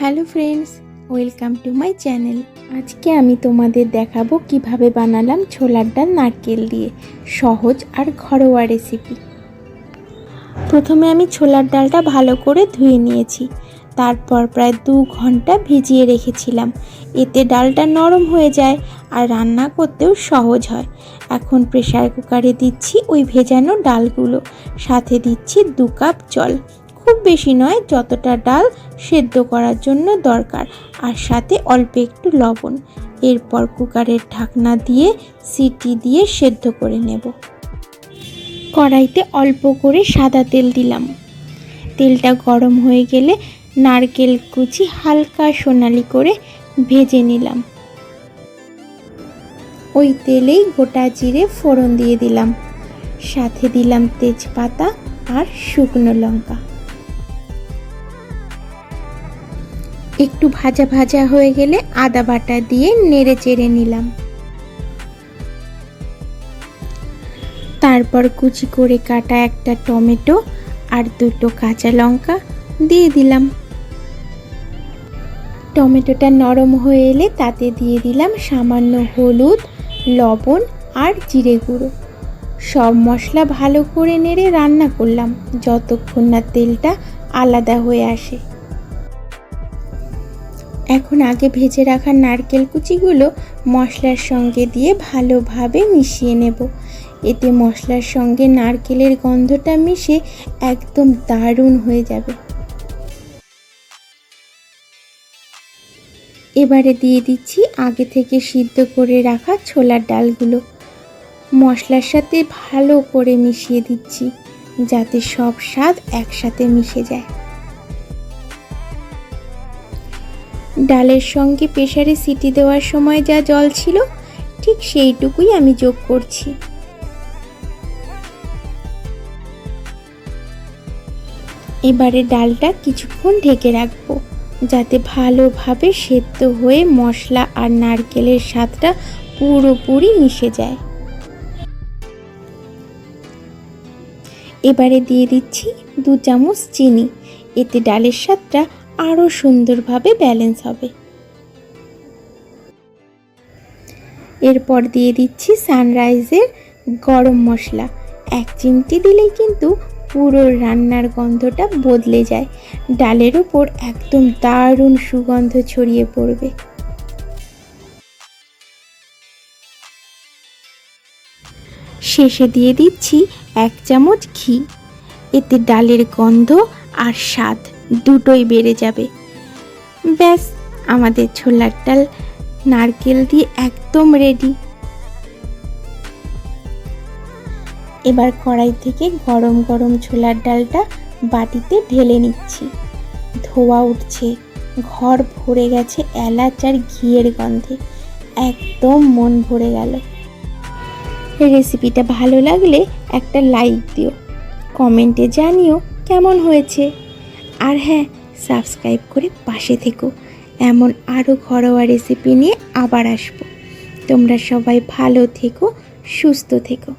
Hello friends, welcome to my channel. আজকে আমি তোমাদের দেখাবো কীভাবে বানালাম ছোলার ডাল নারকেল দিয়ে। সহজ আর ঘরোয়া রেসিপি প্রথমে আমি ছোলার ডালটা ভালো করে ধুয়ে নিয়েছি। তারপর প্রায় দু ঘণ্টা ভিজিয়ে রেখেছিলাম। এতে ডালটা নরম হয়ে যায় আর রান্না করতেও সহজ হয়। এখন প্রেসার কুকারে দিচ্ছি ওই ভেজানো ডালগুলো। সাথে দিচ্ছি দু কাপ জল। খুব বেশি নয়, যতটা ডাল সেদ্ধ করার জন্য দরকার। আর সাথে অল্প একটু লবণ। এরপর কুকারের ঢাকনা দিয়ে সিটি দিয়ে সেদ্ধ করে নেব। কড়াইতে অল্প করে সাদা তেল দিলাম। তেলটা গরম হয়ে গেলে নারকেল কুচি হালকা সোনালি করে ভেজে নিলাম। ওই তেলেই গোটা জিরে ফোড়ন দিয়ে দিলাম। সাথে দিলাম তেজপাতা আর শুকনো লঙ্কা। একটু ভাজা ভাজা হয়ে গেলে আদা বাটা দিয়ে নেড়ে চেড়ে নিলাম। তারপর কুচি করে কাটা একটা টমেটো আর দুটো কাঁচা লঙ্কা দিয়ে দিলাম। টমেটোটা নরম হয়ে এলে তাতে দিয়ে দিলাম সামান্য হলুদ, লবণ আর জিরে গুঁড়ো। সব মশলা ভালো করে নেড়ে রান্না করলাম, যতক্ষণ না তেলটা আলাদা হয়ে আসে। এখন আগে ভেজে রাখা নারকেল কুচিগুলো মশলার সঙ্গে দিয়ে ভালোভাবে মিশিয়ে নেব। এতে মশলার সঙ্গে নারকেলের গন্ধটা মিশে একদম দারুণ হয়ে যাবে। এবারে দিয়ে দিচ্ছি আগে থেকে সিদ্ধ করে রাখা ছোলার ডালগুলো। মশলার সাথে ভালো করে মিশিয়ে দিচ্ছি, যাতে সব স্বাদ একসাথে মিশে যায়। ডালের সঙ্গে প্রেশারে সিটি দেওয়ার সময় যা জল ছিল, ঠিক সেইটুকুই আমি যোগ করছি। এবারে ডালটা কিছুক্ষণ ঢেকে রাখব, যাতে ভালোভাবে সেদ্ধ হয়ে মশলা আর নারকেলের স্বাদটা পুরোপুরি মিশে যায়। এবারে দিয়ে দিচ্ছি দু চামচ চিনি, এতে ডালের স্বাদটা আরও সুন্দরভাবে ব্যালেন্স হবে। এরপর দিয়ে দিচ্ছি সানরাইজের গরম মশলা। এক চিমটি দিলেই কিন্তু পুরো রান্নার গন্ধটা বদলে যায়। ডালের ওপর একদম দারুণ সুগন্ধ ছড়িয়ে পড়বে। শেষে দিয়ে দিচ্ছি এক চামচ ঘি। এতে ডালের গন্ধ আর স্বাদ দুটোই বেড়ে যাবে। ব্যাস, আমাদের ছোলার ডাল নারকেল দিয়ে একদম রেডি এবার কড়াই থেকে গরম গরম ছোলার ডালটা বাটিতে ঢেলে নিচ্ছি। ধোয়া উঠছে, ঘর ভরে গেছে এলাচ আর ঘিয়ের গন্ধে। একদম মন ভরে গেল। রেসিপিটা ভালো লাগলে একটা লাইক দিও। কমেন্টে জানিও কেমন হয়েছে। আর হ্যাঁ সাবস্ক্রাইব করে পাশে থেকো। এমন আরও ঘরোয়া রেসিপি নিয়ে আবার আসব। তোমরা সবাই ভালো থেকো, সুস্থ থেকো।